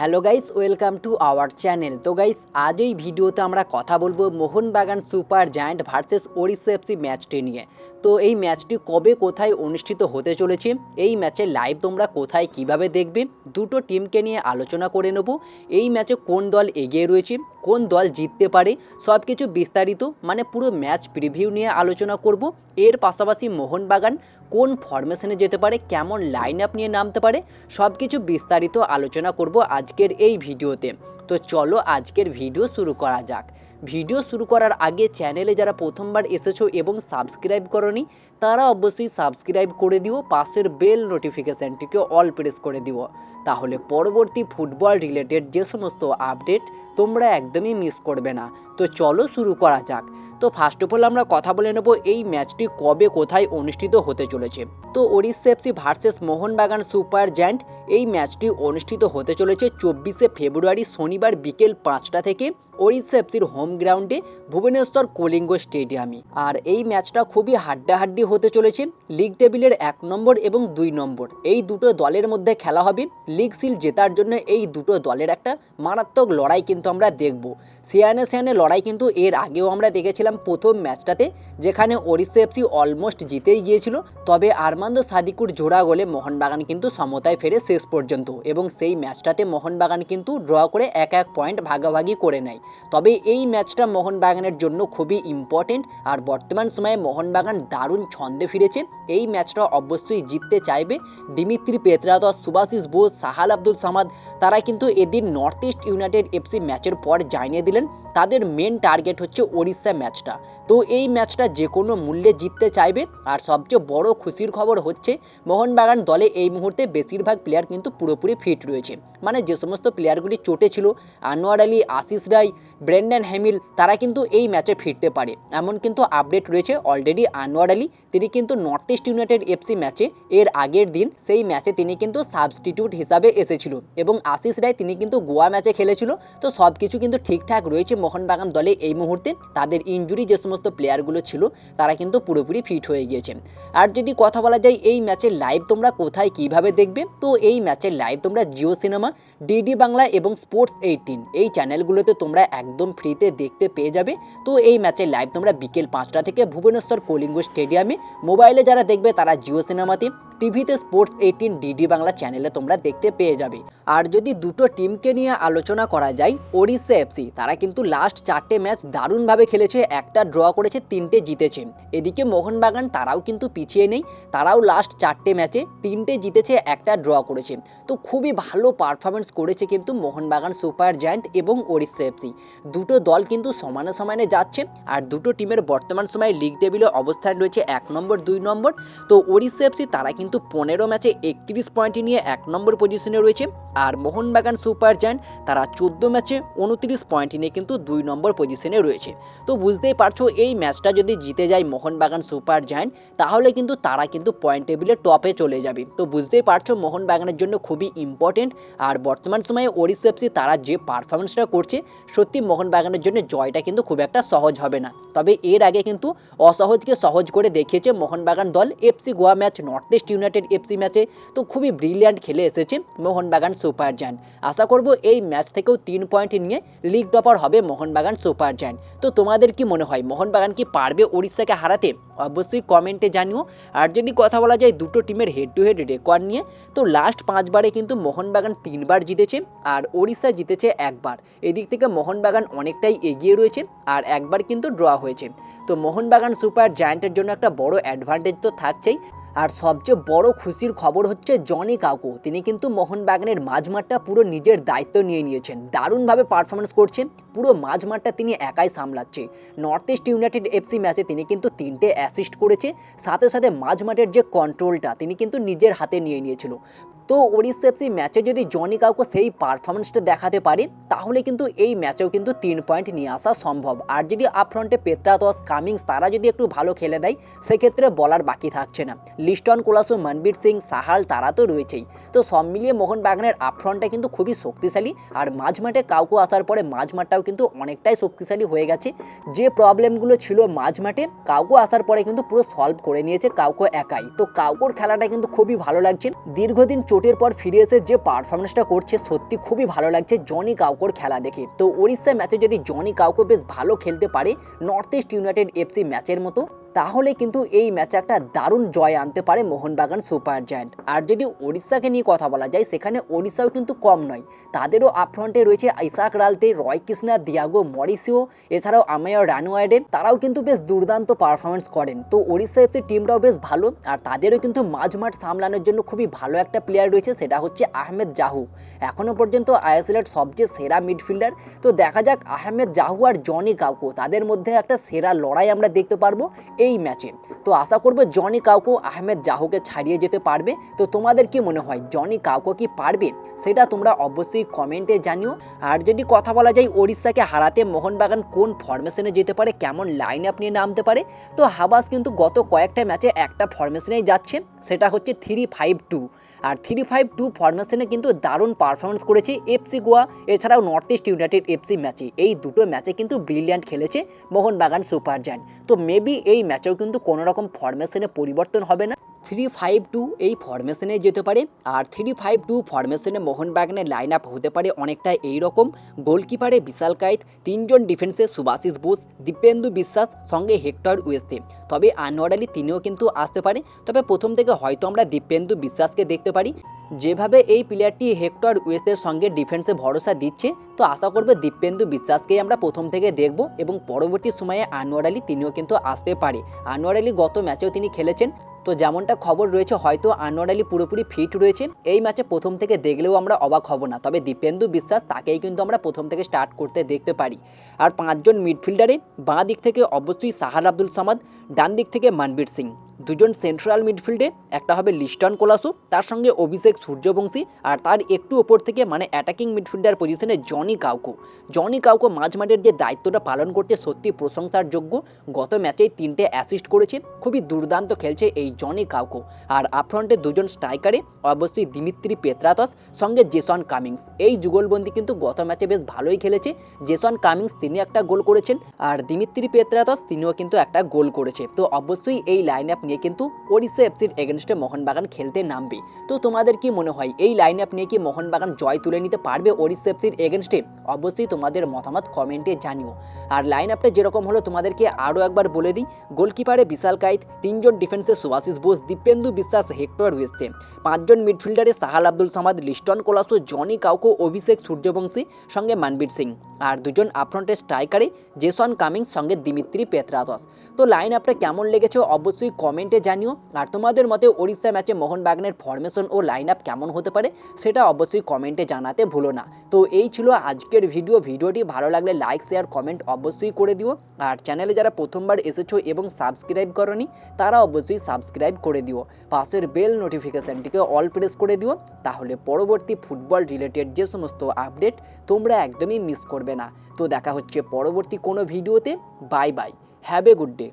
Hello guys, welcome to our channel. তো guys, আজ এই ভিডিওতে আমরা কথা বলব Mohun Bagan super giant versus Odisha FC ম্যাচটি নিয়ে। তো এই ম্যাচটি কবে কোথায় অনুষ্ঠিত হতে চলেছে, এই ম্যাচে লাইভ তোমরা কোথায় কীভাবে দেখবে, দুটো টিমকে নিয়ে আলোচনা করে নেব। এই ম্যাচে কোন দল এগিয়ে রয়েছে কোন দল জিততে পারে সব কিছু বিস্তারিত মানে পুরো ম্যাচ প্রিভিউ নিয়ে আলোচনা করব। এর পাশাপাশি মোহনবাগান কোন ফরমেশনে যেতে পারে, কেমন লাইন আপ নিয়ে নামতে পারে সব কিছু বিস্তারিত আলোচনা করব আজকের এই ভিডিওতে। তো চলো আজকের ভিডিও শুরু করা যাক। ভিডিও শুরু করার আগে চ্যানেলে যারা প্রথমবার এসেছ এবং সাবস্ক্রাইব করনি তারা অবশ্যই সাবস্ক্রাইব করে দিও, পাশের বেল নোটিফিকেশানটিকে অল প্রেস করে দিও। তাহলে পরবর্তী ফুটবল রিলেটেড যে সমস্ত আপডেট তোমরা একদমই মিস করবে না। তো চলো শুরু করা যাক। তো ফার্স্ট অফ অল আমরা কথা বলে নেব এই ম্যাচটি কবে, কোথায় অনুষ্ঠিত হতে চলেছে। তো Odisha FC versus Mohun Bagan super giant এই ম্যাচটি অনুষ্ঠিত হতে চলেছে চব্বিশে ফেব্রুয়ারি শনিবার বিকেল পাঁচটা থেকে। ওড়িশা এফসির হোম গ্রাউন্ডে ভুবনেশ্বর কলিঙ্গ স্টেডিয়ামে। আর এই ম্যাচটা খুবই হাড্ডাহাড্ডি হতে চলেছে লিগ টেবিলের এক নম্বর এবং দুই নম্বর। এই দুটো দলের মধ্যে খেলা হবে। লিগ সিল জেতার জন্য এই দুটো দলের একটা মারাত্মক লড়াই কিন্তু আমরা দেখব। সিয়ানে সিয়ানে লড়াই কিন্তু এর আগেও আমরা দেখেছিলাম প্রথম ম্যাচটাতে, যেখানে ওড়িশা এফসি অলমোস্ট জিতেই গিয়েছিল। তবে আরমান্দ সাদিকুর জোড়া গোলে মোহনবাগান কিন্তু সমতায় ফেরে শেষ পর্যন্ত। এবং সেই ম্যাচটাতে মোহনবাগান কিন্তু ড্র করে এক এক পয়েন্ট ভাগাভাগি করে নেয়। তবে এই ম্যাচটা মোহনবাগানের জন্য খুবই ইম্পর্টেন্ট আর বর্তমান সময়ে মোহনবাগান দারুণ ছন্দে ফিরেছে। এই ম্যাচটা অবশ্যই জিততে চাইবে দিমিত্রি পেত্রাদস সুভাশিস বোস, সাহাল আব্দুল সামাদ। তারা কিন্তু এদিন নর্থ ইস্ট ইউনাইটেড এফসি ম্যাচের পর জানিয়ে দিলেন, তাদের মেন টার্গেট হচ্ছে ওড়িশা ম্যাচটা। তো এই ম্যাচটা যে কোনো মূল্যে জিততে চাইবে। আর সবচেয়ে বড় খুশির খবর হচ্ছে, মোহনবাগান দলে এই মুহূর্তে বেশিরভাগ প্লেয়ার কিন্তু পুরোপুরি ফিট রয়েছে। মানে যে সমস্ত প্লেয়ারগুলি চোটে ছিল, আনোয়ার আলী, আশিস রায় ব্রেন্ডন হ্যামিল, তারা কিন্তু এই ম্যাচে ফিরতে পারে। এমন কিন্তু আপডেট রয়েছে অলরেডি আনোয়ার আলী। তিনি কিন্তু নর্থ ইস্ট ইউনাইটেড এফসি ম্যাচে, এর আগের দিন সেই ম্যাচে তিনি কিন্তু সাবস্টিটিউট হিসাবে এসেছিল এবং আশিস রায় তিনি কিন্তু গোয়া ম্যাচে খেলেছিল। তো সব কিছু কিন্তু ঠিকঠাক রয়েছে মোহনবাগান দলে এই মুহূর্তে। তাদের ইনজুরি যে সমস্ত প্লেয়ারগুলো ছিল, তারা কিন্তু পুরোপুরি ফিট হয়ে গিয়েছে। আর যদি কথা বলা যায়, এই ম্যাচের লাইভ তোমরা কোথায়, কীভাবে দেখবে? তো এই ম্যাচের লাইভ তোমরা জিও সিনেমা, ডিডি বাংলা এবং স্পোর্টস এইটিন এই চ্যানেলগুলোতে তোমরা একদম ফ্রিতে দেখতে পেয়ে যাবে। তো এই ম্যাচের লাইভ তোমরা বিকেল পাঁচটা থেকে ভুবনেশ্বর কলিঙ্গ স্টেডিয়ামে মোবাইলে যারা দেখবে, তারা জিও সিনেমাতে টিভিতে স্পোর্টস এইটিন ডিডি বাংলা চ্যানেলে তোমরা দেখতে পেয়ে যাবে। আর যদি দুটো টিমকে নিয়ে আলোচনা করা যায়, ওড়িশা এফসি তারা কিন্তু লাস্ট চারটে ম্যাচ দারুণভাবে খেলেছে, একটা ড্র করেছে, তিনটে জিতেছে। এদিকে মোহনবাগান, তারাও কিন্তু পিছিয়ে নেই, তারাও লাস্ট চারটে ম্যাচে তিনটে জিতেছে, একটা ড্র করেছে। তো খুবই ভালো পারফরমেন্স করেছে কিন্তু মোহনবাগান সুপার জায়ান্ট এবং ওড়িশা এফসি দুটো দল কিন্তু সমানে সমানে যাচ্ছে আর দুটো টিমের বর্তমান সময়ে লিগ টেবিলে অবস্থান রয়েছে এক নম্বর, দুই নম্বর। তো ওড়িশা এফসি তারা কিন্তু পনেরো ম্যাচে একত্রিশ পয়েন্ট নিয়ে এক নম্বর পজিশনে রয়েছে আর মোহনবাগান সুপার জায়ান্ট তারা চোদ্দ ম্যাচে উনত্রিশ পয়েন্ট নিয়ে কিন্তু দুই নম্বর পজিশনে রয়েছে। তো বুঝতেই পারছ, এই ম্যাচটা যদি জিতে যায় মোহনবাগান সুপার জায়ান্ট তাহলে কিন্তু তারা কিন্তু পয়েন্ট টেবিলে টপে চলে যাবে। তো বুঝতেই পারছ, মোহনবাগানের জন্য খুবই ইম্পর্টেন্ট আর বর্তমান সময়ে ওড়িশা এফসি তারা যে পারফরমেন্সটা করছে, সত্যি মোহনবাগানের জন্য জয়টা কিন্তু খুব একটা সহজ হবে না। তবে এর আগে কিন্তু অসহজকে সহজ করে দেখিয়েছে মোহনবাগান দল। FC Goa match North East United FC ম্যাচে তো খুবই ব্রিলিয়ান্ট খেলে এসেছে মোহনবাগান সুপার জায়ান্ট। আশা করব এই ম্যাচ থেকেও তিন পয়েন্ট নিয়ে লিগ টপার হবে মোহনবাগান সুপার জায়ান্ট। তো তোমাদের কি মনে হয়, মোহনবাগান কি পারবে উড়িষ্যাকে হারাতে? অবশ্যই কমেন্টে জানিও। আর যদি কথা বলা যায় দুটো টিমের হেড টু হেড রেকর্ড নিয়ে, তো লাস্ট পাঁচবারে কিন্তু মোহনবাগান তিনবার জিতেছে আর ওড়িশা জিতেছে একবার। এদিক থেকে মোহনবাগান অনেকটাই এগিয়ে রয়েছে আর একবার কিন্তু ড্র হয়েছে। তো মোহনবাগান সুপার জায়ান্টের জন্য একটা বড় অ্যাডভান্টেজ তো থাকছেই। আর সবচেয়ে বড় খুশির খবর হচ্ছে জনি কাকু। তিনি কিন্তু মোহনবাগানের মাঝমাঠটা পুরো নিজের দায়িত্ব নিয়ে নিয়েছেন। দারুণভাবে পারফরমেন্স করছেন পুরো মাঝমাঠটা তিনি একাই সামলাচ্ছে। নর্থ ইস্ট ইউনাইটেড এফসি ম্যাচে তিনি কিন্তু তিনটে অ্যাসিস্ট করেছে। সাথে সাথে মাঝমাঠের যে কন্ট্রোলটা তিনি কিন্তু নিজের হাতে নিয়ে নিয়েছিল। তো এফসি ম্যাচে যদি জনি কাউকে সেই পারফরমেন্সটা দেখাতে পারে, তাহলে কিন্তু এই ম্যাচেও কিন্তু তিন পয়েন্ট নিয়ে আসা সম্ভব। আর যদি আপফ্রন্টে পেত্রাতস কামিংস তারা যদি একটু ভালো খেলে দেয়, সেক্ষেত্রে বলার বাকি থাকছে না। লিস্টন কোলাসু মনবীর সিং সাহাল তারা তো রয়েছেই। তো সব মিলিয়ে মোহনবাগানের আপফ্রন্টটা কিন্তু খুবই শক্তিশালী। আর মাঝমাঠে কাউকে আসার পরে মাঝমাঠটাও কিন্তু অনেকটাই শক্তিশালী হয়ে গেছে। যে প্রবলেমগুলো ছিল মাঝমাঠে কাউকে আসার পরে কিন্তু পুরো সলভ করে নিয়েছে কাউকে একাই। তো কাউকোর খেলাটা কিন্তু খুবই ভালো লাগছে। দীর্ঘদিন চোটের পর ফিরে এসে যে পারফরমেন্সটা করছে, সত্যি খুবই ভালো লাগছে জনি কাউকোর খেলা দেখে। তো উড়িষ্যা ম্যাচে যদি জনি কাউকো বেশ ভালো খেলতে পারে নর্থ ইস্ট ইউনাইটেড এফসি ম্যাচের মতো। তাহলে কিন্তু এই ম্যাচে একটা দারুণ জয় আনতে পারে মোহনবাগান সুপার জায়ান্ট। আর যদি ওড়িশাকে নিয়ে কথা বলা যায়, সেখানে ওড়িশাও কিন্তু কম নয়। তাদেরও আপফ্রন্টে রয়েছে Isak Ralte, Roy Krishna, Diego Mauricio, এছাড়াও আমায় রানুয়াডে তারাও কিন্তু বেশ দুর্দান্ত পারফরমেন্স করেন। তো ওড়িশা এফসি টিমটাও বেশ ভালো, আর তাদেরও কিন্তু মাঝমাঠ সামলানোর জন্য খুবই ভালো একটা প্লেয়ার রয়েছে, সেটা হচ্ছে আহমেদ জাহু। এখনও পর্যন্ত আইএসএলের সবচেয়ে সেরা মিডফিল্ডার তো দেখা যাক আহমেদ জাহু আর জনি কাউকো, তাদের মধ্যে একটা সেরা লড়াই আমরা দেখতে পারব। এই ম্যাচে। তো আশা করব জনি কাউকো আহমেদ জাহুকে ছাড়িয়ে যেতে পারবে। তো তোমাদের কি মনে হয়, জনি কাউকো কি পারবে? সেটা তোমরা অবশ্যই কমেন্টে জানিও। আর যদি কথা বলা যায় ওড়িশাকে হারাতে মোহনবাগান কোন ফরমেশনে যেতে পারে, কেমন লাইন আপ নিয়ে নামতে পারে, তো হাবাস কিন্তু গত কয়েকটা ম্যাচে একটা ফরমেশনেই যাচ্ছে, সেটা হচ্ছে থ্রি ফাইভ টু আর থ্রি ফাইভ টু ফরমেশনে কিন্তু দারুণ পারফরমেন্স করেছে এফসি গোয়া, এছাড়াও নর্থ ইস্ট ইউনাইটেড এফসি ম্যাচে এই দুটো ম্যাচে কিন্তু ব্রিলিয়ান্ট খেলেছে মোহনবাগান সুপার জায়ান্ট তো মেবি এই ম্যাচেও কিন্তু কোনো রকম ফরমেশনে পরিবর্তন হবে না। থ্রি ফাইভ টু এই ফরমেশনে যেতে পারে। আর থ্রি ফাইভ টু ফরমেশনে মোহনবাগানের লাইন আপ হতে পারে অনেকটা এই রকম গোলকিপারে বিশাল কায়েত, তিনজন ডিফেন্সে সুভাশিস বোস, দীপেন্দু বিশ্বাস, সঙ্গে হেক্টর ওয়েস্তে। তবে আনোয়ার আলী তিনিও কিন্তু আসতে পারে। তবে প্রথম থেকে হয়তো আমরা দীপেন্দু বিশ্বাসকে দেখতে পারি। যেভাবে এই প্লেয়ারটি হেক্টর ওয়েস্টের সঙ্গে ডিফেন্সে ভরসা দিচ্ছে, তো আশা করবে দীপেন্দু বিশ্বাসকেই আমরা প্রথম থেকে দেখব এবং পরবর্তী সময়ে আনোয়ার আলী তিনিও কিন্তু আসতে পারে। আনোয়ার আলী গত ম্যাচেও তিনি খেলেছেন। তো যেমনটা খবর রয়েছে, হয়তো আনোয়ার আলী পুরোপুরি ফিট রয়েছে। এই ম্যাচে প্রথম থেকে দেখলেও আমরা অবাক হব না। তবে দীপেন্দু বিশ্বাস, তাকেই কিন্তু আমরা প্রথম থেকে স্টার্ট করতে দেখতে পারি। আর পাঁচজন মিডফিল্ডারে বাঁ দিক থেকে অবশ্যই সাহার আব্দুল সামাদ, ডান দিক থেকে মানবীর সিং। দুজন সেন্ট্রাল মিডফিল্ডে একটা হবে লিস্টন কোলাসু, তার সঙ্গে অভিষেক সূর্যবংশী, আর তার একটু ওপর থেকে মানে অ্যাটাকিং মিডফিল্ডার পজিশনে জনি কাউকো। জনি কাউকো মাঝমাঠের যে দায়িত্বটা পালন করছে সত্যি প্রশংসার যোগ্য। গত ম্যাচেই তিনটে অ্যাসিস্ট করেছে, খুবই দুর্দান্ত খেলছে এই জনি কাউকো। আর আপফ্রন্টে দুজন স্ট্রাইকারে অবশ্যই দিমিত্রি পেত্রাতস, সঙ্গে জেসন কামিংস। এই যুগলবন্দি কিন্তু গত ম্যাচে বেশ ভালোই খেলেছে। জেসন কামিংস তিনি একটা গোল করেছেন, আর দিমিত্রি পেত্রাতস তিনিও কিন্তু একটা গোল করেছে। তো অবশ্যই এই লাইন আপ নিয়ে কিন্তু ওড়িশা এফসির এগেনস্টে মোহনবাগান খেলতে নামবে। তো তোমাদের কি মনে হয়, এই লাইন আপ নিয়ে কি মোহনবাগান জয় তুলে নিতে পারবে ওড়িশা এফসির এগেনস্টে অবশ্যই তোমাদের মতামত কমেন্টে জানিও। আর লাইন আপটা যেরকম হলো, তোমাদেরকে আরও একবার বলে দিই। গোলকিপারে বিশাল কাইত তিনজন ডিফেন্সে সুভাশিস বোস, দীপেন্দু বিশ্বাস, হেক্টর ওয়েস্তে। পাঁচজন মিডফিল্ডারে সাহাল আব্দুল সামাদ, লিস্টন কোলাসো, জনি কাউকো, অভিষেক সূর্যবংশী, সঙ্গে মানবীর সিং। আর দুজন আপফ্রন্টে স্ট্রাইকারে জেসন কামিং, সঙ্গে দিমিত্রি পেত্রাদস। তো লাইন আপটা কেমন লেগেছে অবশ্যই কমেন্টে জানিও, আর তোমাদের মতে ওড়িশা ম্যাচে মোহনবাগানের ফরমেশন ও লাইন আপ কেমন হতে পারে, সেটা অবশ্যই কমেন্টে জানাতে ভুলো না। তো এই ছিল আজকের ভিডিও ভিডিওটি ভালো লাগলে লাইক শেয়ার কমেন্ট অবশ্যই করে দিও, আর চ্যানেলে যারা প্রথমবার এসেছ এবং সাবস্ক্রাইব করনি, তারা অবশ্যই সাবস্ক্রাইব করে দিও। পাশের বেল নোটিফিকেশানটিকে অল প্রেস করে দিও, তাহলে পরবর্তী ফুটবল রিলেটেড যে সমস্ত আপডেট তোমরা একদমই মিস করবে না। তো দেখা হচ্ছে পরবর্তী কোনো ভিডিওতে bye bye have a good day